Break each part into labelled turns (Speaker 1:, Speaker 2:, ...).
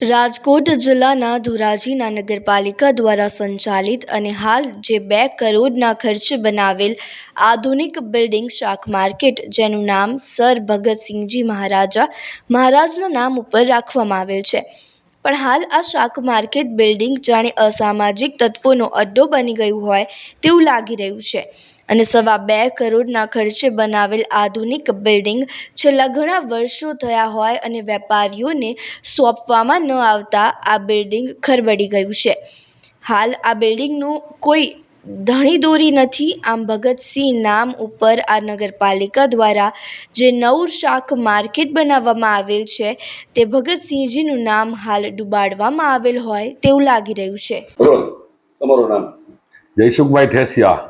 Speaker 1: રાજકોટ જિલ્લાના ધોરાજીના નગરપાલિકા દ્વારા સંચાલિત અને હાલ જે બે કરોડના ખર્ચે બનાવેલ આધુનિક બિલ્ડિંગ શાક માર્કેટ, જેનું નામ સર ભગતસિંહજી મહારાજા મહારાજના નામ ઉપર રાખવામાં આવેલ છે. પણ હાલ આ શાક માર્કેટ બિલ્ડિંગ જાણે અસામાજિક તત્વોનો અડ્ડો બની ગયું હોય તેવું લાગી રહ્યું છે. અને સવા બે કરોડના ખર્ચે બનાવેલ આધુનિક બિલ્ડિંગ છેલ્લા ઘણા વર્ષો થયા હોય અને વેપારીઓને સોંપવામાં ન આવતા આ બિલ્ડિંગ ખરબડી ગયું છે. હાલ આ બિલ્ડિંગનું કોઈ ધણીદોરી નથી આમ ભગતસિંહ નામ ઉપર આ નગરપાલિકા દ્વારા જે નવું શાક માર્કેટ બનાવવામાં આવેલ છે તે ભગતસિંહજીનું નામ હાલ ડુબાડવામાં આવેલ હોય તેવું લાગી રહ્યું છે.
Speaker 2: તમારું નામ?
Speaker 3: જયસુખભાઈ ઠેસિયા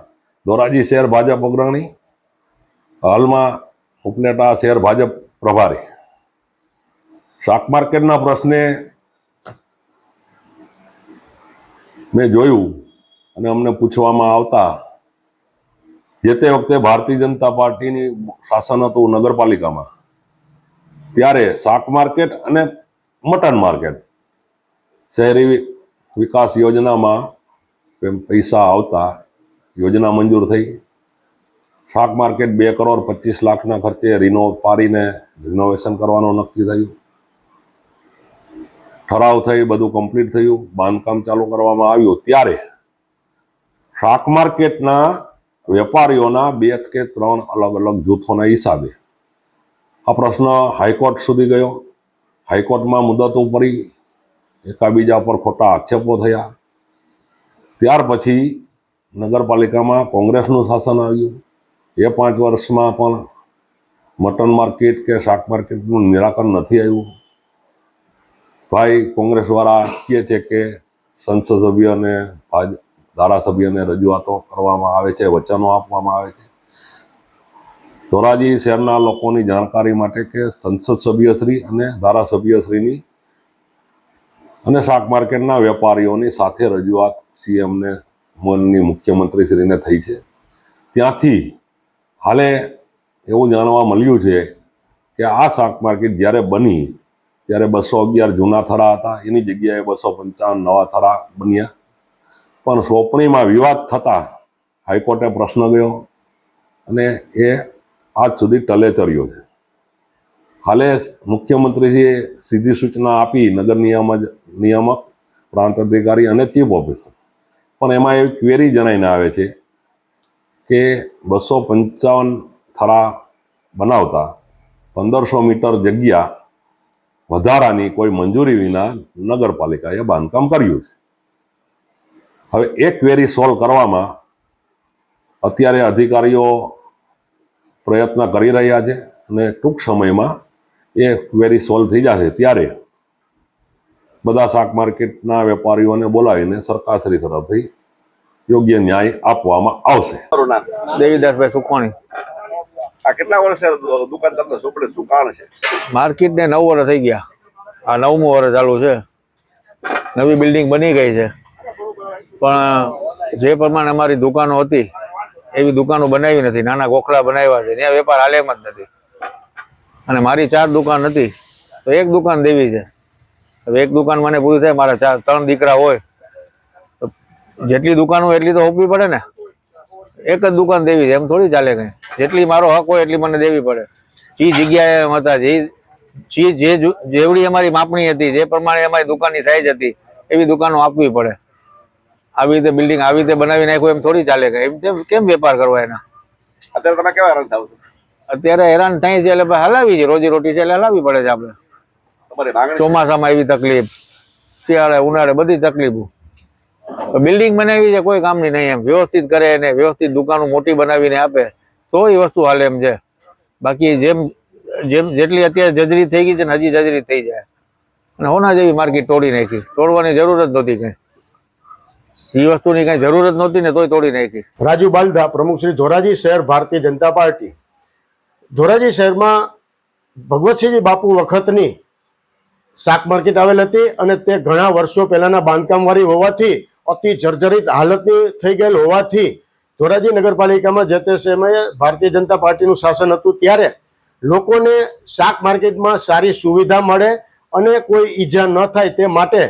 Speaker 3: ધોરાજી શહેર ભાજપ અગ્રણી હાલમાં ઉપનેટા શહેર ભાજપ પ્રભારી. શાક માર્કેટના પ્રશ્ને મેં જોયું. અને અમને પૂછવામાં આવતા જે તે વખતે ભારતીય જનતા પાર્ટીની શાસન હતું નગરપાલિકામાં, ત્યારે શાક માર્કેટ અને મટન માર્કેટ શહેરી વિકાસ યોજનામાં પૈસા આવતા યોજના મંજૂર થઈ. શાક માર્કેટ બે કરોડ પચીસ લાખના ખર્ચે રિનો પારીને રિનોવેશન કરવાનું નક્કી થયું. ઠરાવ થઈ, બધું કમ્પ્લીટ થયું. બાંધકામ ચાલુ કરવામાં આવ્યું. ત્યારે શાક માર્કેટના વેપારીઓના બે કે ત્રણ અલગ અલગ જૂથોના હિસાબે. આ પ્રશ્ન હાઈકોર્ટ સુધી ગયો. હાઈકોર્ટમાં મુદતો પડી એકાબીજા પર ખોટા આક્ષેપો થયા. ત્યાર પછી નગરપાલિકામાં કોંગ્રેસનું શાસન આવ્યું. એ પાંચ વર્ષમાં પણ મટન માર્કેટ કે શાક માર્કેટનું નિરાકરણ નથી આવ્યું. ભાઈ કોંગ્રેસવાળા કહે છે કે સંસદ સભ્યને ભાજ ધારાસભ્યને રજૂઆતો કરવામાં આવે છે, વચનો આપવામાં આવે છે. ધોરાજી શહેરના લોકોની જાણકારી માટે કે સંસદ સભ્યશ્રી અને ધારાસભ્યશ્રીની અને શાક માર્કેટના વેપારીઓની સાથે રજૂઆત સીએમને મનની મુખ્યમંત્રીશ્રીને થઈ છે. ત્યાંથી હાલે એવું જાણવા મળ્યું છે કે આ શાક માર્કેટ જ્યારે બની, ત્યારે બસો અગિયાર જૂના થરા હતા. એની જગ્યાએ બસો પંચાવન નવા થરા બન્યા. પણ સોંપણીમાં વિવાદ થતાં હાઈકોર્ટે પ્રશ્ન ગયો અને એ આજ સુધી ટલે ચર્યો છે. હાલે મુખ્યમંત્રીજીએ સીધી સૂચના આપી નગર નિયામક નિયામક, પ્રાંત અધિકારી અને ચીફ ઓફિસર. પણ એમાં એવી ક્વેરી જણાઈને આવે છે કે બસો પંચાવન થરા બનાવતા પંદરસો મીટર જગ્યા વધારાની કોઈ મંજૂરી વિના નગરપાલિકાએ બાંધકામ કર્યું છે. હવે એ ક્વેરી સોલ્વ કરવામાં અત્યારે અધિકારીઓ પ્રયત્ન કરી રહ્યા છે અને ટૂંક સમયમાં એ ક્વેરી સોલ્વ થઈ જશે. ત્યારે બધા શાક માર્કેટના વેપારીઓને બોલાવીને સરકારશ્રી તરફથી યોગ્ય ન્યાય આપવામાં આવશે.
Speaker 4: દેવીદાસભાઈ સુખવાણી.
Speaker 2: આ કેટલા વર્ષે દુકાન તમને સોંપડે? શું કારણ છે?
Speaker 4: માર્કેટ ને નવ વર્ષ થઈ ગયા. આ નવમું વર્ષ ચાલુ છે. નવી બિલ્ડિંગ બની ગઈ છે. પણ જે પ્રમાણે અમારી દુકાનો હતી, એવી દુકાનો બનાવી નથી. નાના ગોખલા બનાવ્યા છે. ત્યાં વેપાર હાલે જ નથી. અને મારી ચાર દુકાન હતી, તો એક દુકાન દેવી છે. હવે એક દુકાન મને પૂરી થાય, મારા ચાર, ત્રણ દીકરા હોય, તો જેટલી દુકાનો એટલી તો હોપવી પડે ને. એક જ દુકાન દેવી છે, એમ થોડી ચાલે કંઈ. જેટલી મારો હક હોય એટલી મને દેવી પડે. જે જગ્યાએ એમ હતા, જે જે જેવડી અમારી માપણી હતી, જે પ્રમાણે અમારી દુકાનની સાઈઝ હતી, એવી દુકાનો આપવી પડે. આવી રીતે બિલ્ડિંગ આવી રીતે બનાવી નાખ્યું એમ થોડી ચાલે કે. એમ કેમ- વેપાર કરવા એના?
Speaker 2: અત્યારે તમે કેવા હેરાન થાવ છો?
Speaker 4: અત્યારે હેરાન થાય છે એટલે હલાવી છે રોજી રોટી છે એટલે હલાવી પડે છે આપણે. ચોમાસામાં એવી તકલીફ શિયાળે ઉનાળે બધી તકલીફો. બિલ્ડિંગ બનાવી છે કોઈ કામની નહીં એમ. વ્યવસ્થિત કરે ને વ્યવસ્થિત દુકાનો મોટી બનાવીને આપે. તો એ વસ્તુ હાલે એમ છે. બાકી જેમ જેમ જેટલી અત્યારે જજરી થઈ ગઈ છે ને હજી જજરી થઈ જાય. અને હોના જેવી માર્કેટ તોડી નાખી. તોડવાની જરૂર જ નહોતી કઈ એ વસ્તુની કઈ જરૂર જ નહોતી ને તોય તોડી નાખી.
Speaker 5: રાજુ બાલધા, પ્રમુખ શ્રી ધોરાજી શહેર ભારતીય જનતા પાર્ટી. ધોરાજી શહેરમાં ભગવતસિંહજી બાપુ વખતની શાક માર્કેટ આવેલ હતી અને તે ઘણા વર્ષો પહેલાના બાંધકામવાળી હોવાથી અતિ જર્જરિત હાલતની થઈ ગયેલ હોવાથી ધોરાજી નગરપાલિકામાં જે તે સમયે ભારતીય જનતા પાર્ટીનું શાસન હતું ત્યારે લોકોને શાક માર્કેટમાં સારી સુવિધા મળે અને કોઈ ઈજા ન થાય તે માટે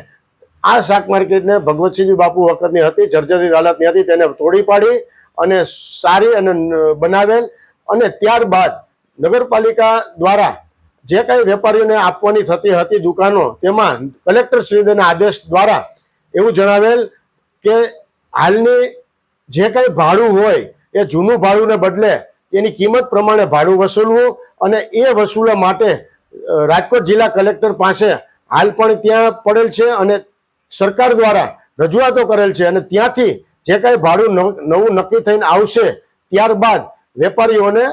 Speaker 5: આ શાક માર્કેટને ભગવતસિંહજી બાપુ વખતની હતી, જર્જરિત હાલતની હતી, તેને તોડી પાડી અને સારી અને બનાવેલ અને ત્યારબાદ નગરપાલિકા દ્વારા જે કાંઈ વેપારીઓને આપવાની થતી હતી દુકાનો, તેમાં કલેક્ટર શ્રીના આદેશ દ્વારા એવું જણાવેલ કે હાલની જે કાંઈ ભાડું હોય, એ જૂનું ભાડુંને બદલે એની કિંમત પ્રમાણે ભાડું વસૂલવું અને એ વસૂલવા માટે રાજકોટ જિલ્લા કલેક્ટર પાસે હાલ પણ ત્યાં પડેલ છે અને સરકાર દ્વારા રજૂઆતો કરેલ છે અને ત્યાંથી જે કાંઈ ભાડું નવ- નક્કી થઈને આવશે, ત્યારબાદ વેપારીઓને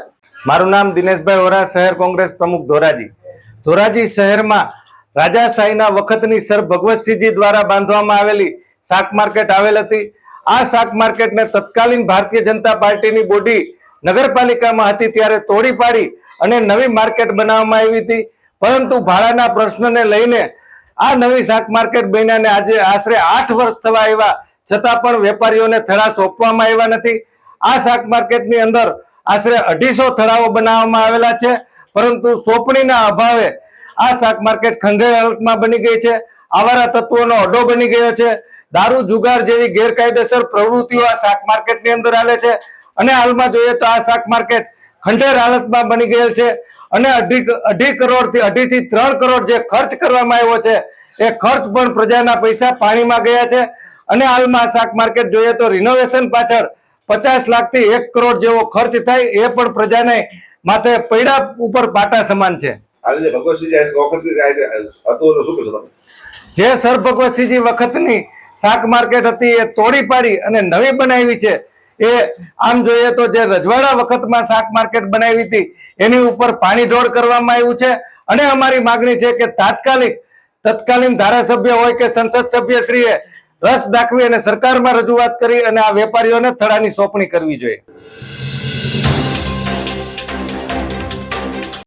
Speaker 6: મારું નામ દિનેશભાઈ ઓરા શહેર કોંગ્રેસ પ્રમુખ ધોરાજી. ધોરાજી શહેરમાં રાજાશાહીના વખતની સર ભગવતસિંહજી દ્વારા બાંધવામાં આવેલી શાક માર્કેટ આવેલ હતી. આ શાક માર્કેટને તત્કાલીન ભારતીય જનતા પાર્ટીની બોડી નગરપાલિકામાં હતી ત્યારે તોડી પાડી અને નવી માર્કેટ બનાવવામાં આવી હતી. પરંતુ ભાડાના પ્રશ્નને લઈને આ નવી શાક માર્કેટ બન્યાને આજે આશરે આઠ વર્ષ થવા આવ્યા. છતાં પણ વેપારીઓને થડા સોંપવામાં આવ્યા નથી. આ શાક માર્કેટની અંદર આશરે અઢીસો થડાઓ બનાવવામાં આવેલા છે. પરંતુ સોંપણીના અભાવે આ શાક માર્કેટ ખંડેર હાલતમાં બની ગઈ છે. આવારા તત્વોનો અડો બની ગયો છે. દારૂ, જુગાર જેવી ગેરકાયદેસર પ્રવૃત્તિઓ આ શાક માર્કેટની અંદર હાલે છે. અને હાલમાં જોઈએ તો આ શાક માર્કેટ ખંડેર હાલતમાં બની ગયેલ છે. અને અઢી અઢી કરોડથી અઢી થી ત્રણ કરોડ જે ખર્ચ કરવામાં આવ્યો છે એ ખર્ચ પણ પ્રજાના પૈસા પાણીમાં ગયા છે. અને હાલમાં શાક માર્કેટ જોઈએ તો રિનોવેશન પાછળ પચાસ લાખથી એક કરોડ જેવો ખર્ચ થાય એ પણ પ્રજાને માથે પૈડા ઉપર પાટા સમાન છે. જે સર ભગવતસિંહજી વખતની શાક માર્કેટ હતી એ તોડી પાડી અને નવી બનાવી છે. એ આમ જોઈએ તો જે રજવાડા વખતમાં શાક માર્કેટ બનાવી હતી એની ઉપર પાણી ઢોળ કરવામાં આવ્યું છે. અને અમારી માગણી છે કે તાત્કાલિક, તત્કાલીન ધારાસભ્ય હોય કે સંસદ સભ્ય શ્રીએ રસ દાખવી અને સરકારમાં રજૂઆત કરી અને આ વેપારીઓને થડાની સોંપણી કરવી જોઈએ.